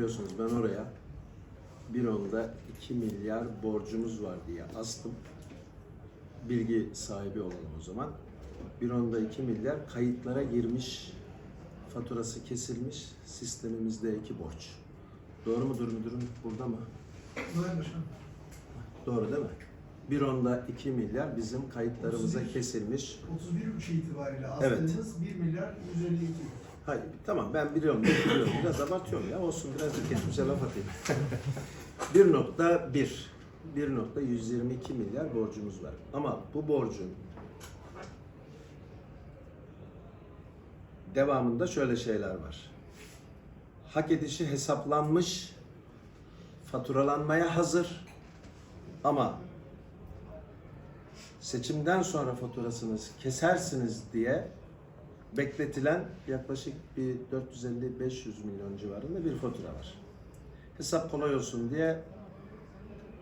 Biliyorsunuz ben oraya bir onda 2 milyar borcumuz var diye astım. Bilgi sahibi olalım o zaman. Bir onda 2 milyar kayıtlara girmiş, faturası kesilmiş sistemimizdeki borç. Doğru mudur müdürüm? Burada mı? Doğru. Doğru değil mi? Bir onda 2 milyar bizim kayıtlarımıza 31. kesilmiş. 31 3 itibariyle Evet. astığımız 1 milyar 152. Hayır, tamam ben biliyorum, biliyorum. Biraz abartıyorum ya. Olsun biraz da geçmişe laf atayım. 1.1 1.122 milyar borcumuz var. Ama bu borcun devamında şöyle şeyler var. Hak edişi hesaplanmış, faturalanmaya hazır ama seçimden sonra faturasını kesersiniz diye bekletilen yaklaşık bir 450-500 milyon civarında bir fatura var. Hesap kolay olsun diye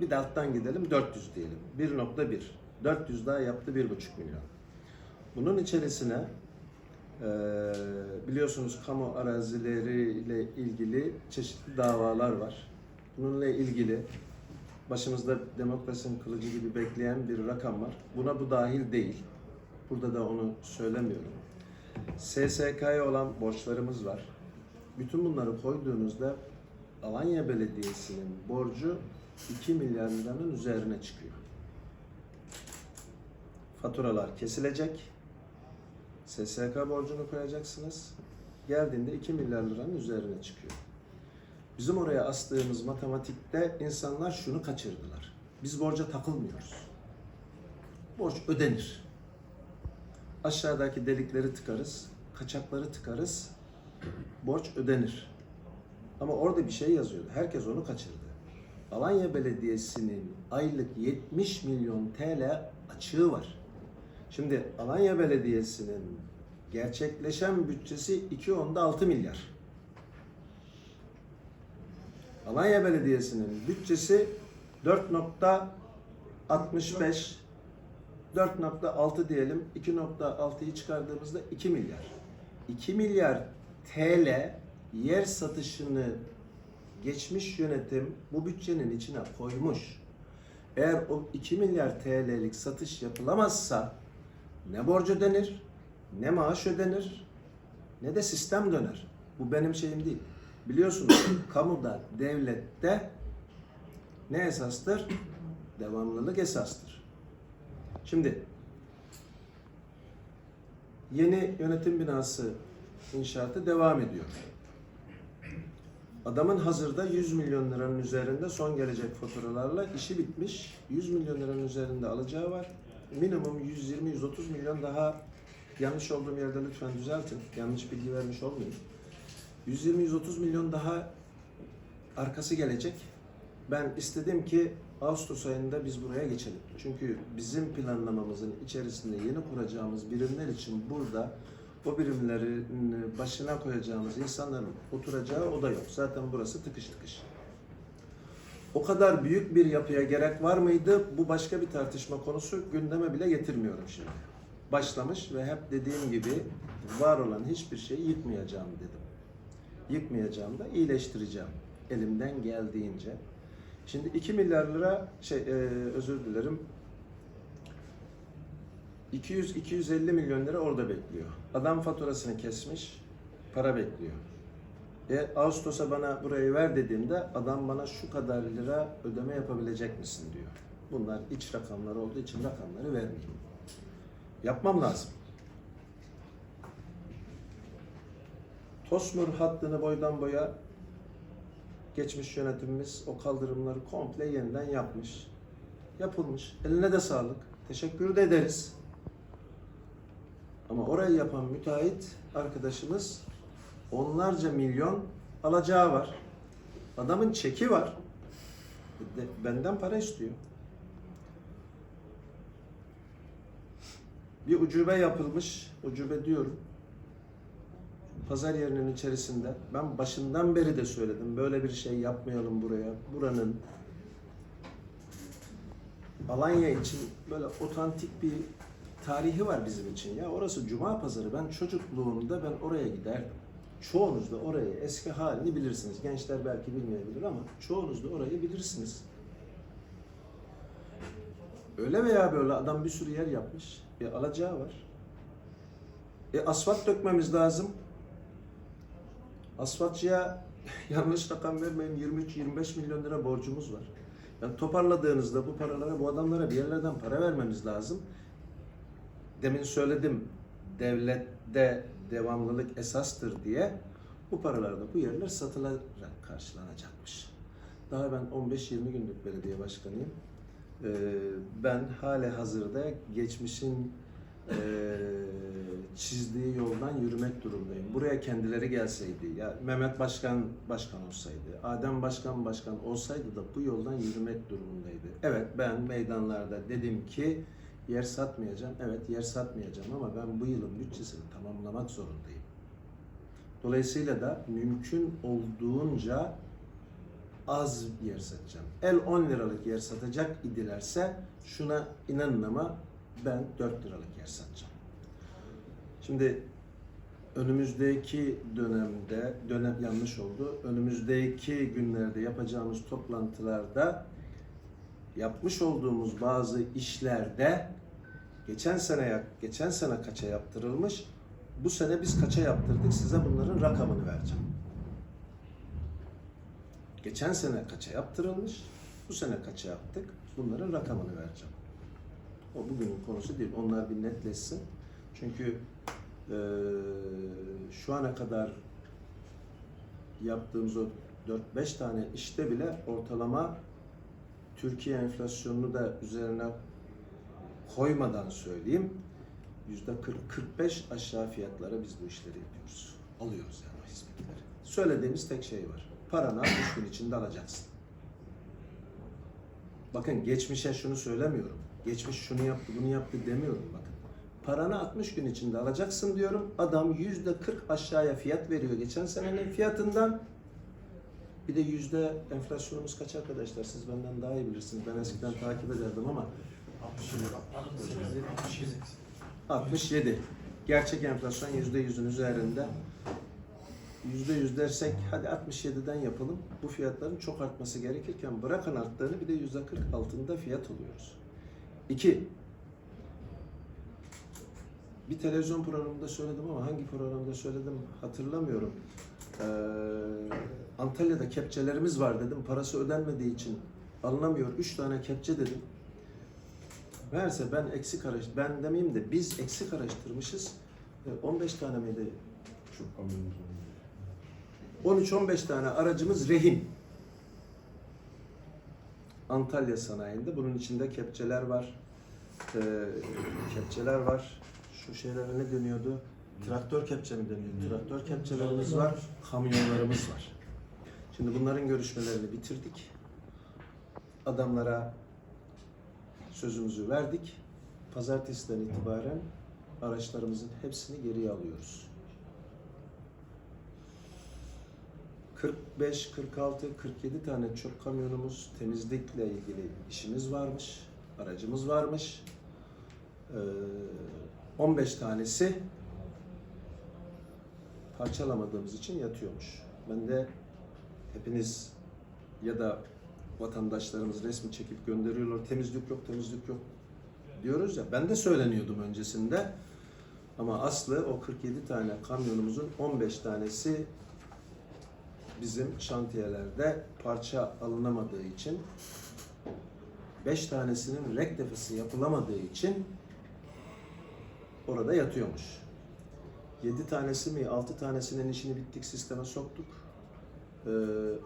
bir de alttan gidelim 400 diyelim. 1.1. 400 daha yaptı 1.5 milyon. Bunun içerisine biliyorsunuz kamu arazileriyle ilgili çeşitli davalar var. Bununla ilgili başımızda demokrasinin kılıcı gibi bekleyen bir rakam var. Buna bu dahil değil. Burada da onu söylemiyorum. SSK'ya olan borçlarımız var. Bütün bunları koyduğunuzda Alanya Belediyesi'nin borcu 2 milyar liranın üzerine çıkıyor. Faturalar kesilecek. SSK borcunu koyacaksınız. Geldiğinde 2 milyar liranın üzerine çıkıyor. Bizim oraya astığımız matematikte insanlar şunu kaçırdılar. Biz borca takılmıyoruz. Borç ödenir. Aşağıdaki delikleri tıkarız, kaçakları tıkarız, borç ödenir. Ama orada bir şey yazıyordu. Herkes onu kaçırdı. Alanya Belediyesi'nin aylık 70 milyon TL açığı var. Şimdi Alanya Belediyesi'nin gerçekleşen bütçesi 2 onda 6 milyar. Alanya Belediyesi'nin bütçesi 4.65 4.6 diyelim 2.6'yı çıkardığımızda 2 milyar. 2 milyar TL yer satışını geçmiş yönetim bu bütçenin içine koymuş. Eğer o 2 milyar TL'lik satış yapılamazsa ne borç ödenir, ne maaş ödenir, ne de sistem döner. Bu benim şeyim değil. Biliyorsunuz kamuda, devlette ne esastır? Devamlılık esastır. Şimdi yeni yönetim binası inşaatı devam ediyor. Adamın hazırda 100 milyon liranın üzerinde son gelecek faturalarla işi bitmiş. 100 milyon liranın üzerinde alacağı var. Minimum 120-130 milyon daha yanlış olduğum yerde lütfen düzeltin. Yanlış bilgi vermiş olmayayım. 120-130 milyon daha arkası gelecek. Ben istedim ki Ağustos ayında biz buraya geçelim. Çünkü bizim planlamamızın içerisinde yeni kuracağımız birimler için burada o birimlerin başına koyacağımız insanların oturacağı oda yok. Zaten burası tıkış tıkış. O kadar büyük bir yapıya gerek var mıydı? Bu başka bir tartışma konusu. Gündeme bile getirmiyorum şimdi. Başlamış ve hep dediğim gibi var olan hiçbir şeyi yıkmayacağım dedim. Yıkmayacağım da iyileştireceğim elimden geldiğince. Şimdi 2 milyar lira şey e, özür dilerim 200-250 milyon lira orada bekliyor. Adam faturasını kesmiş, para bekliyor. E, Ağustos'a bana burayı ver dediğimde adam bana şu kadar lira ödeme yapabilecek misin diyor. Bunlar iç rakamlar olduğu için rakamları vermeyeyim. Yapmam lazım. Tosmur hattını boydan boya geçmiş yönetimimiz o kaldırımları komple yeniden yapmış. Yapılmış. Eline de sağlık. Teşekkür de ederiz. Ama orayı yapan müteahhit arkadaşımız onlarca milyon alacağı var. Adamın çeki var. De- Benden para istiyor. Bir ucube yapılmış. Ucube diyorum. Pazar yerinin içerisinde. Ben başından beri de söyledim. Böyle bir şey yapmayalım buraya. Buranın Alanya için böyle otantik bir tarihi var bizim için ya. Orası Cuma pazarı. Ben çocukluğumda ben oraya giderdim. Çoğunuz da orayı eski halini bilirsiniz. Gençler belki bilmeyebilir ama çoğunuz da orayı bilirsiniz. Öyle veya böyle adam bir sürü yer yapmış. E alacağı var. E asfalt dökmemiz lazım. Asfaltçıya yanlış rakam vermeyin 23-25 milyon lira borcumuz var. Yani toparladığınızda bu paralara bu adamlara bir yerlerden para vermemiz lazım. Demin söyledim devlette devamlılık esastır diye bu paralar da bu yerler satılarak karşılanacakmış. Daha ben 15-20 günlük belediye başkanıyım. Ee, ben hali hazırda geçmişin eee, çizdiği yoldan yürümek durumundayım. Buraya kendileri gelseydi, ya Mehmet Başkan başkan olsaydı, Adem Başkan başkan olsaydı da bu yoldan yürümek durumundaydı. Evet ben meydanlarda dedim ki yer satmayacağım. Evet yer satmayacağım ama ben bu yılın bütçesini tamamlamak zorundayım. Dolayısıyla da mümkün olduğunca az yer satacağım. El 10 liralık yer satacak idilerse şuna inanın ama ben 4 liralık yer satacağım. Şimdi önümüzdeki dönemde, dönem yanlış oldu. Önümüzdeki günlerde yapacağımız toplantılarda yapmış olduğumuz bazı işlerde geçen sene geçen sene kaça yaptırılmış, bu sene biz kaça yaptırdık size bunların rakamını vereceğim. Geçen sene kaça yaptırılmış, bu sene kaça yaptık, bunların rakamını vereceğim. O bugünün konusu değil, onlar bir netleşsin. Çünkü eee, şu ana kadar yaptığımız o 4-5 tane işte bile ortalama Türkiye enflasyonunu da üzerine koymadan söyleyeyim. Yüzde 40-45 aşağı fiyatlara biz bu işleri yapıyoruz. Alıyoruz yani o hizmetleri. Söylediğimiz tek şey var. Paranı 60 gün içinde alacaksın. Bakın geçmişe şunu söylemiyorum. Geçmiş şunu yaptı, bunu yaptı demiyorum bakın. Paranı 60 gün içinde alacaksın diyorum. Adam yüzde 40 aşağıya fiyat veriyor geçen senenin fiyatından. Bir de yüzde enflasyonumuz kaç arkadaşlar? Siz benden daha iyi bilirsiniz. Ben eskiden takip ederdim ama 67. Gerçek enflasyon yüzde yüzün üzerinde. Yüzde yüz dersek hadi 67'den yapalım. Bu fiyatların çok artması gerekirken bırakın arttığını bir de yüzde 40 altında fiyat alıyoruz. İki, bir televizyon programında söyledim ama hangi programda söyledim hatırlamıyorum. Ee, Antalya'da kepçelerimiz var dedim. Parası ödenmediği için alınamıyor. Üç tane kepçe dedim. Meğerse ben eksik araş, ben demeyeyim de biz eksik araştırmışız. Ee, 15 tane miydi? Çok kamyonumuz var. 13-15 tane aracımız rehin. Antalya sanayinde. Bunun içinde kepçeler var. Ee, kepçeler var. Şu şeylere ne deniyordu? Traktör kepçe mi deniyor? Traktör kepçelerimiz var. Kamyonlarımız var. Şimdi bunların görüşmelerini bitirdik. Adamlara sözümüzü verdik. Pazartesiden itibaren araçlarımızın hepsini geriye alıyoruz. 45, 46, 47 tane çöp kamyonumuz temizlikle ilgili işimiz varmış, aracımız varmış. Ee, 15 tanesi parçalamadığımız için yatıyormuş. Ben de hepiniz ya da vatandaşlarımız resmi çekip gönderiyorlar. Temizlik yok, temizlik yok diyoruz ya. Ben de söyleniyordum öncesinde. Ama aslı o 47 tane kamyonumuzun 15 tanesi bizim şantiyelerde parça alınamadığı için 5 tanesinin rektefisi yapılamadığı için orada yatıyormuş. 7 tanesi mi 6 tanesinin işini bittik sisteme soktuk. Ee,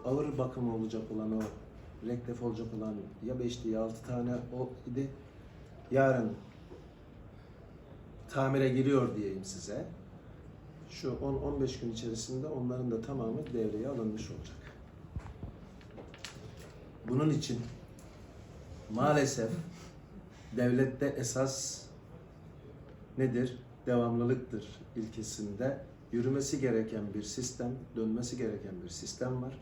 ağır bakım olacak olan o rektef olacak olan ya 5'ti ya 6 tane o idi. Yarın tamire giriyor diyeyim size şu 10-15 gün içerisinde onların da tamamı devreye alınmış olacak. Bunun için maalesef devlette esas nedir? Devamlılıktır ilkesinde yürümesi gereken bir sistem, dönmesi gereken bir sistem var.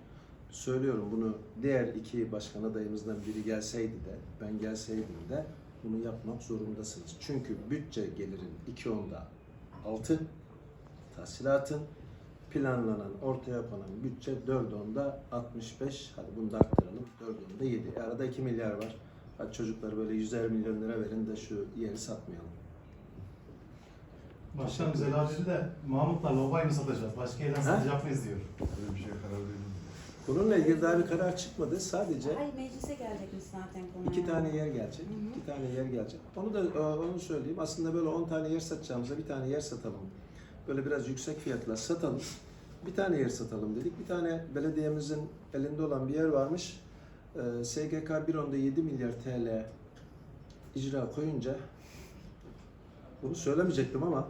Söylüyorum bunu diğer iki başkan adayımızdan biri gelseydi de, ben gelseydim de bunu yapmak zorundasınız. Çünkü bütçe gelirin iki onda altı, tahsilatın planlanan, ortaya konan bütçe 4.10'da 65, hadi bunu da arttıralım, 4.10'da 7. E arada 2 milyar var. Hadi çocuklar böyle 100'er milyon lira verin de şu yeri satmayalım. Başkanım Zelal dedi de Mahmut'la Lobay mı satacağız? Başka yerden satacak mıyız diyor. Öyle bir şeye karar verildi. Bununla ilgili daha bir karar çıkmadı. Sadece Hayır meclise gelecekmiş zaten konu. iki tane yer gelecek. iki tane yer gelecek. Onu da e, onu söyleyeyim. Aslında böyle 10 tane yer satacağımıza bir tane yer satalım. Böyle biraz yüksek fiyatla satalım. Bir tane yer satalım dedik. Bir tane belediyemizin elinde olan bir yer varmış. Ee, SGK 1.10'da 7 milyar TL icra koyunca bunu söylemeyecektim ama ama.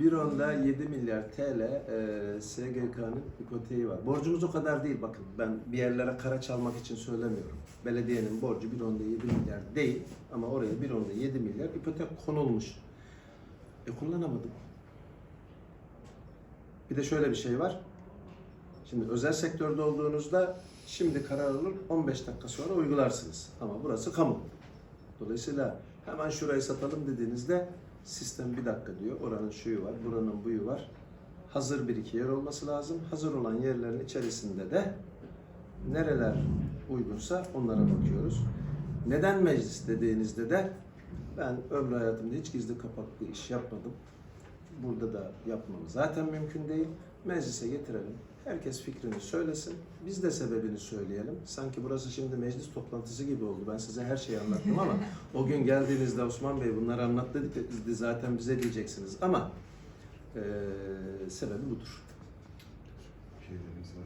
bir onda 7 milyar TL e, SGK'nın ipoteği var. Borcumuz o kadar değil bakın. Ben bir yerlere kara çalmak için söylemiyorum. Belediyenin borcu bir onda 7 milyar değil ama oraya bir onda 7 milyar ipotek konulmuş. E kullanamadım. Bir de şöyle bir şey var. Şimdi özel sektörde olduğunuzda şimdi karar alır 15 dakika sonra uygularsınız. Ama burası kamu. Dolayısıyla hemen şurayı satalım dediğinizde sistem bir dakika diyor. Oranın şuyu var, buranın buyu var. Hazır bir iki yer olması lazım. Hazır olan yerlerin içerisinde de nereler uygunsa onlara bakıyoruz. Neden meclis dediğinizde de ben ömrü hayatımda hiç gizli kapaklı iş yapmadım. Burada da yapmam zaten mümkün değil. Meclise getirelim. Herkes fikrini söylesin. Biz de sebebini söyleyelim. Sanki burası şimdi meclis toplantısı gibi oldu. Ben size her şeyi anlattım ama o gün geldiğinizde Osman Bey bunları anlat dedik de zaten bize diyeceksiniz. Ama eee sebebi budur. Şeylerimiz var.